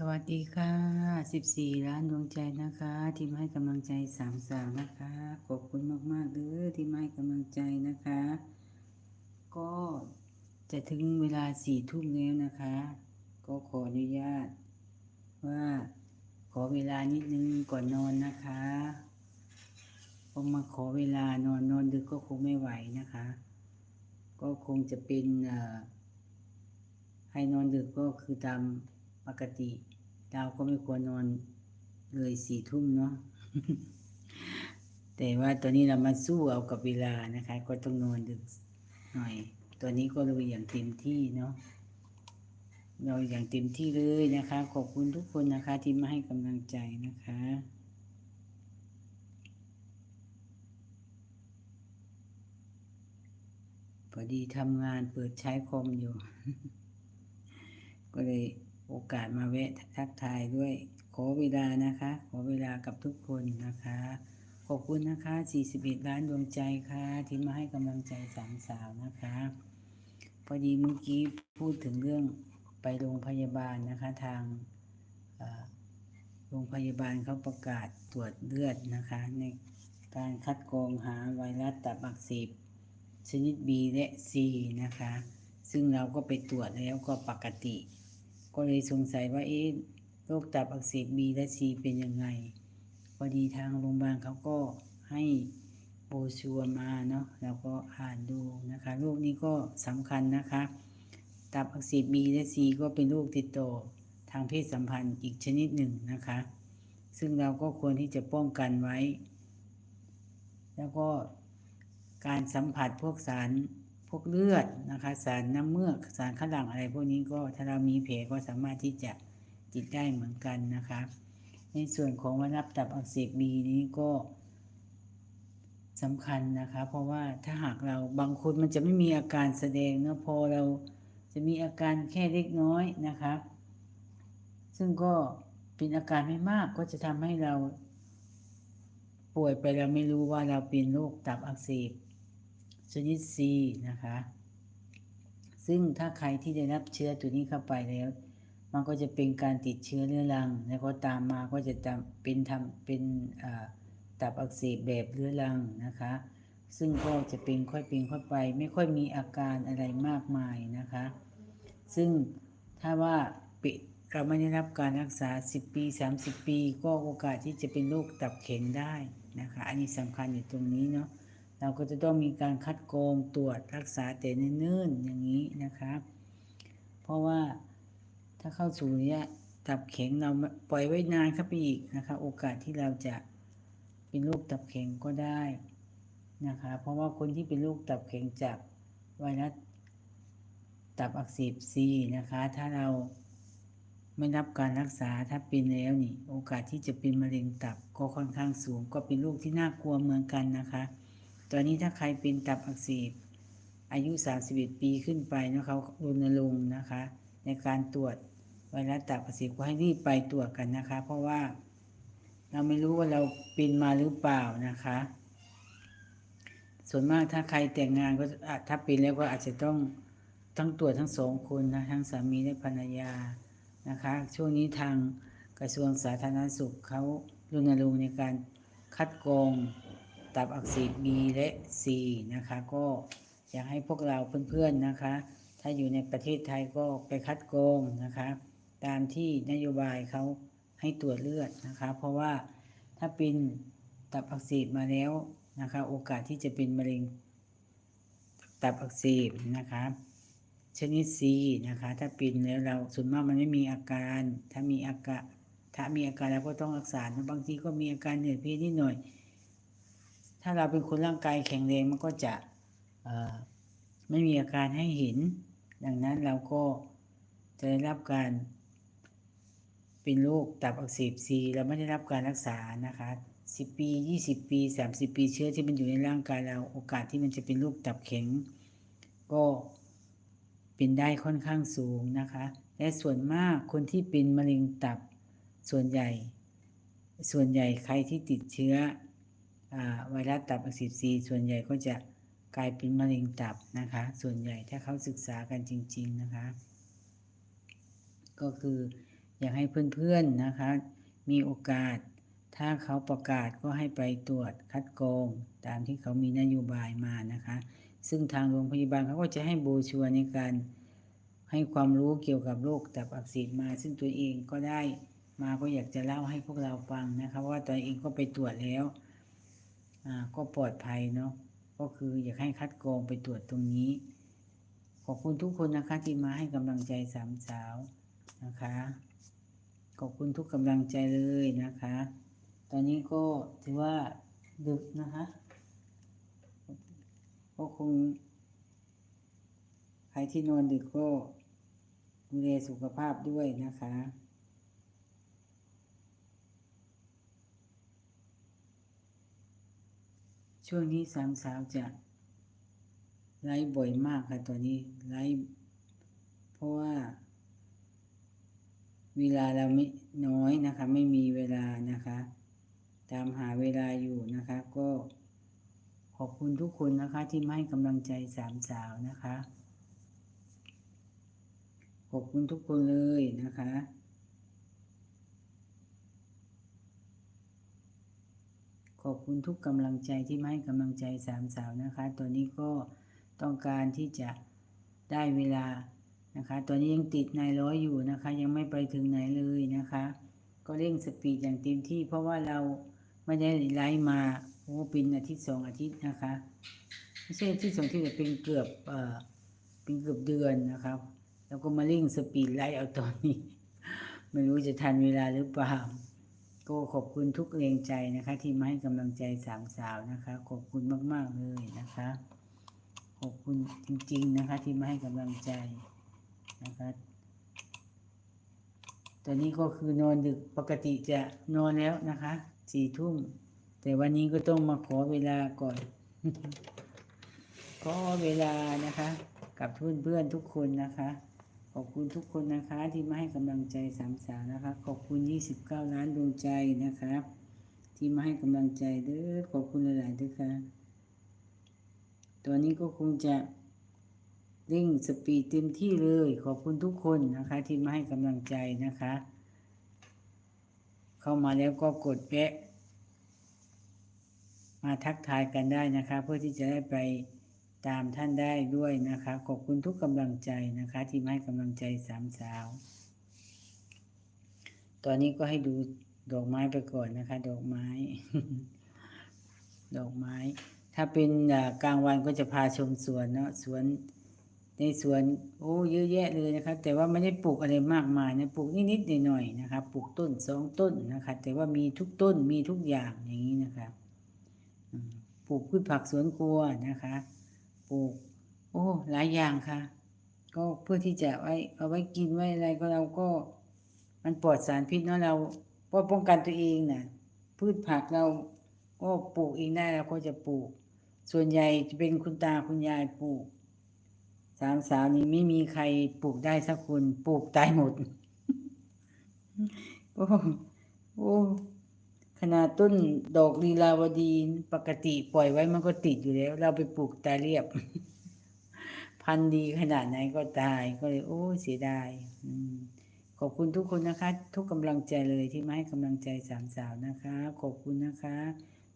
สวัสดีค่ะ 14 ล้านดวงใจนะคะ ที่มให้กำลังใจสามสาวนะคะ ขอบคุณมากๆเลยที่ให้กำลังใจนะคะ ก็จะถึงเวลาสี่ทุ่มแล้วนะคะ ก็ขออนุญาต ว่าขอเวลานิดนึงก่อนนอนนะคะเพอมาขอเวลานอนนอนดึกก็คงไม่ไหวนะคะ ก็คงจะเป็นให้นอนดึกก็คือตาม ปกติเราก็ไม่ควรนอนเลยสี่ทุ่มเนาะแต่ว่าตอนนี้เรามาสู้เอากับเวลานะคะ ก็ต้องนอนดึกหน่อย ตอนนี้ก็ลุยอย่างเต็มที่เนาะเราอย่างเต็มที่เลยนะคะ ขอบคุณทุกคนนะคะ ที่มาให้กำลังใจนะคะพอดีทำงานเปิดใช้คอมอยู่ ก็เลย โอกาสมาแวะทักทายด้วย ขอเวลานะคะ ขอเวลากับทุกคนนะคะ ขอบคุณนะคะ 41 ล้านดวงใจค่ะ ที่มาให้กำลังใจสามสาวนะคะ พอดีเมื่อกี้พูดถึงเรื่องไปโรงพยาบาลนะคะทางโรงพยาบาลเขาประกาศตรวจเลือดนะคะ ในการคัดกรองหาไวรัสตับอักเสบชนิด B และ C นะคะ ซึ่งเราก็ไปตรวจแล้วก็ปกติ ก็เลยสงสัยว่าเอ๊ะโรคตับอักเสบ B และ C เป็นยังไงพอดีทางโรงพยาบาลเขาก็ให้โบชัวมาเนาะเราก็อ่านดูนะคะโรคนี้ก็สำคัญนะคะ ตับอักเสบ B และ C ก็เป็นโรคติดต่อทางเพศสัมพันธ์อีกชนิดหนึ่งนะคะ ซึ่งเราก็ควรที่จะป้องกันไว้ แล้วก็การสัมผัสพวกสาร พวกเลือดนะคะ สารน้ำเมือกสารข้างหลังอะไรพวกนี้ก็ถ้าเรามีแผลก็สามารถที่จะติดได้เหมือนกันนะคะ ในส่วนของวัณตับอักเสบบีนี้ก็สำคัญนะคะ เพราะว่าถ้าหากเราบางคนมันจะไม่มีอาการแสดงเนะพอเราจะมีอาการแค่เล็กน้อยนะคะ ซึ่งก็เป็นอาการไม่มากก็จะทำให้เรา ป่วยไปเราไม่รู้ว่าเราเป็นโรคตับอักเสบ ชนิด C นะคะ ซึ่งถ้าใครที่ได้รับเชื้อตัวนี้เข้าไปแล้ว มันก็จะเป็นการติดเชื้อเรื้อรัง แล้วก็ตามมาก็จะเป็นทำเป็นตับอักเสบแบบเรื้อรังนะคะ ซึ่งก็จะเป็นค่อยเป็นค่อยไป ไม่ค่อยมีอาการอะไรมากมายนะคะ ซึ่งถ้าว่าปิดเราไม่ได้รับการรักษา 10 ปี 30 ปี ก็โอกาสที่จะเป็นโรคตับแข็งได้นะคะ อันนี้สำคัญอยู่ตรงนี้เนาะ เราก็จะต้องมีการคัดกรองตรวจรักษาแต่เนิ่นๆอย่างนี้นะคะเพราะว่าถ้าเข้าสู่ระยะตับแข็งเราปล่อยไว้นานเข้าไปอีกนะคะโอกาสที่เราจะเป็นโรคตับแข็งก็ได้นะคะเพราะว่าคนที่เป็นโรคตับแข็งจากไวรัสตับอักเสบซีนะคะ ถ้าเราไม่รับการรักษาถ้าเป็นแล้วนี่ โอกาสที่จะเป็นมะเร็งตับก็ค่อนข้างสูง ก็เป็นโรคที่น่ากลัวเหมือนกันนะคะ ตอนนี้ถ้าใครเป็นตับอักเสบอายุ 31 ปีขึ้นไปนะเขารณรงค์นะคะ ในการตรวจไวรัสตับอักเสบก็ให้รีบไปตรวจกันนะคะ เพราะว่าเราไม่รู้ว่าเราเป็นมาหรือเปล่านะคะ ส่วนมากถ้าใครแต่งงานก็ถ้าเป็นแล้วก็อาจจะต้องทั้งตรวจทั้งสองคนนะทั้งสามีและภรรยานะคะ ช่วงนี้ทางกระทรวงสาธารณสุขเขารณรงค์ในการคัดกรอง ตับอักเสบ B และ C นะคะ ก็อยากให้พวกเราเพื่อนๆนะคะ ถ้าอยู่ในประเทศไทยก็ไปคัดกรองนะคะ ตามที่นโยบายเขาให้ตรวจเลือดนะคะ เพราะว่าถ้าเป็นตับอักเสบมาแล้วนะคะ โอกาสที่จะเป็นมะเร็งตับอักเสบนะคะชนิด C นะคะ ถ้าเป็นแล้วเราส่วนมากมันไม่มีอาการ ถ้ามีอาการถ้ามีอาการเราก็ต้องรักษาบางทีก็มีอาการเหนื่อยเพลียนิดหน่อย ถ้าเราเป็นคนร่างกายแข็งแรงมันก็จะไม่มีอาการให้เห็น ดังนั้นเราก็จะได้รับการเป็นโรคตับอักเสบซีเราไม่ได้รับการรักษานะคะ10ปี20ปี30ปีเชื้อที่มันอยู่ในร่างกายเราโอกาสที่มันจะเป็นโรคตับแข็ง ก็เป็นได้ค่อนข้างสูงนะคะ และส่วนมากคนที่เป็นมะเร็งตับส่วนใหญ่ ส่วนใหญ่ใครที่ติดเชื้อ ไวรัสตับอักเสบซีส่วนใหญ่ก็จะกลายเป็นมะเร็งตับนะคะ ส่วนใหญ่ถ้าเขาศึกษากันจริง ๆนะคะ ก็คืออยากให้เพื่อนๆนะคะ มีโอกาส ถ้าเขาประกาศก็ให้ไปตรวจคัดกรองตามที่เขามีนโยบายมานะคะ ซึ่งทางโรงพยาบาลเขาก็จะให้บรชัวในการให้ความรู้เกี่ยวกับโรคตับอักเสบมา ซึ่งตัวเองก็ได้มาก็อยากจะเล่าให้พวกเราฟังนะคะว่าตัวเองก็ไปตรวจแล้ว ก็ปลอดภัยเนาะก็คืออยากให้คัดกรองไปตรวจตรงนี้ ขอบคุณทุกคนนะคะที่มาให้กำลังใจสามสาวนะคะ ขอบคุณทุกกำลังใจเลยนะคะ ตอนนี้ก็ถือว่าดึกนะคะก็คงใครที่นอนดึกก็ดูแลสุขภาพด้วยนะคะ ช่วงนี้สามสาวจะไลฟ์บ่อยมากค่ะตัวนี้ไลฟ์เพราะว่า เวลาเราไม่น้อยนะคะ ไม่มีเวลานะคะ ตามหาเวลาอยู่นะคะ ก็ขอบคุณทุกคนนะคะ ที่มาให้กำลังใจสามสาวนะคะ ขอบคุณทุกคนเลยนะคะ ขอบคุณทุกกำลังใจที่มาให้กำลังใจสามสาวนะคะ ตัวนี้ก็ต้องการที่จะได้เวลานะคะ ตัวนี้ยังติดในร้อยอยู่นะคะ ยังไม่ไปถึงไหนเลยนะคะ ก็เร่งสปีดอย่างเต็มที่ เพราะว่าเราไม่ได้ไลฟ์มาโอ้เป็นอาทิตย์สองอาทิตย์นะคะไม่ใช่อาทิตย์สองอาที่แต่เป็นเกือบเอ่อเป็นเกือบเดือนนะครับ แล้วก็มาเร่งสปีดไลฟ์เอาตอนนี้ ไม่รู้จะทันเวลาหรือเปล่า ก็ขอบคุณทุกแรงใจนะคะ ที่มาให้กำลังใจสามสาวนะคะ ขอบคุณมาก ๆ เลยนะคะ ขอบคุณจริง ๆ นะคะ ที่มาให้กำลังใจนะคะตอนนี้ก็คือนอนดึกปกติจะนอนแล้วนะคะสี่ทุ่ม แต่วันนี้ก็ต้องมาขอเวลาก่อน ขอเวลานะคะ กับเพื่อนๆทุกคนนะคะ ขอบคุณทุกคนนะคะที่มาให้กำลังใจสามสาวนะคะ ขอบคุณ 29 ล้านดวงใจนะคะที่มาให้กำลังใจเด้อขอบคุณหลายๆด้วยค่ะตัวนี้ก็คงจะเร่งสปีดเต็มที่เลย ขอบคุณทุกคนนะคะ ที่มาให้กำลังใจนะคะ เข้ามาแล้วก็กดแวะมาทักทายกันได้นะคะ เพื่อที่จะได้ไป ตามท่านได้ด้วยนะคะ ขอบคุณทุกกำลังใจนะคะ ที่ให้กำลังใจสามสาว ตอนนี้ก็ให้ดูดอกไม้ไปก่อนนะคะ ดอกไม้ ดอกไม้ ถ้าเป็นกลางวันก็จะพาชมสวนเนาะสวนในสวนโอ้เยอะแยะเลยนะคะ แต่ว่าไม่ได้ปลูกอะไรมากมายนะปลูกนิดๆหน่อยๆนะคะ ปลูกต้นสองต้นนะคะ แต่ว่ามีทุกต้นมีทุกอย่างอย่างนี้นะคะปลูกพืชผักสวนครัวนะคะ ปลูก โอ้ หลายอย่างค่ะ ก็เพื่อที่จะไว้เอาไว้กินไว้อะไรก็เราก็ มันปลอดสารพิษเนาะเราเพื่อป้องกันตัวเองน่ะ พืชผักเราก็ปลูกเองได้เราก็จะปลูก ส่วนใหญ่จะเป็นคุณตาคุณยายปลูกสามสาวนี้ไม่มีใครปลูกได้สักคนปลูกตายหมด โอ้ โอ้ ขนาดต้นดอกลีลาวดีปกติปล่อยไว้มันก็ติดอยู่แล้ว เราไปปลูกตาเรียบ พันธุ์ดีขนาดไหนก็ตายก็เลย โอ้เสียดายขอบคุณทุกคนนะคะ ทุกกำลังใจเลยที่มาให้กำลังใจสามสาวนะคะ ขอบคุณนะคะ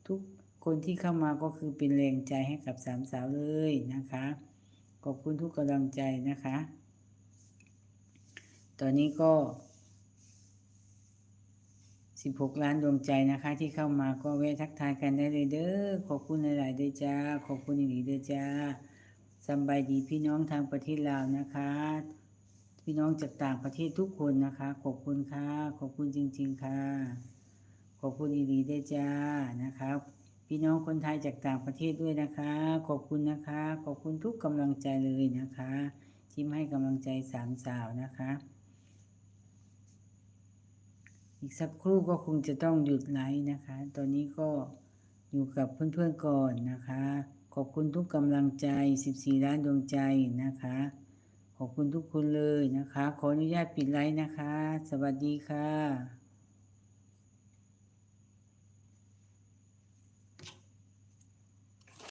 ทุกคนที่เข้ามาก็คือเป็นแรงใจให้กับสามสาวเลยนะคะ ขอบคุณทุกกำลังใจนะคะ ตอนนี้ก็ 16ล้านดวงใจนะคะ ที่เข้ามาก็แวะทักทายกันได้เลยเด้อขอบคุณหลายๆเด้อจ้าขอบคุณอีกๆเด้อจ้าสบายดีพี่น้องทางประเทศลาวนะคะ พี่น้องจากต่างประเทศทุกคนนะคะ ขอบคุณค่ะ ขอบคุณจริง ๆค่ะ ขอบคุณอีกๆเด้อจ้านะครับ พี่น้องคนไทยจากต่างประเทศด้วยนะคะ ขอบคุณนะคะ ขอบคุณทุกกำลังใจเลยนะคะที่มาให้กำลังใจสามสาวนะคะ อีกสักครู่ก็คงจะต้องหยุดไลฟ์นะคะ ตอนนี้ก็อยู่กับเพื่อนๆก่อนนะคะ ขอบคุณทุกกำลังใจ 14 ล้านดวงใจนะคะ ขอบคุณทุกคนเลยนะคะ ขออนุญาตปิดไลฟ์นะคะ สวัสดีค่ะ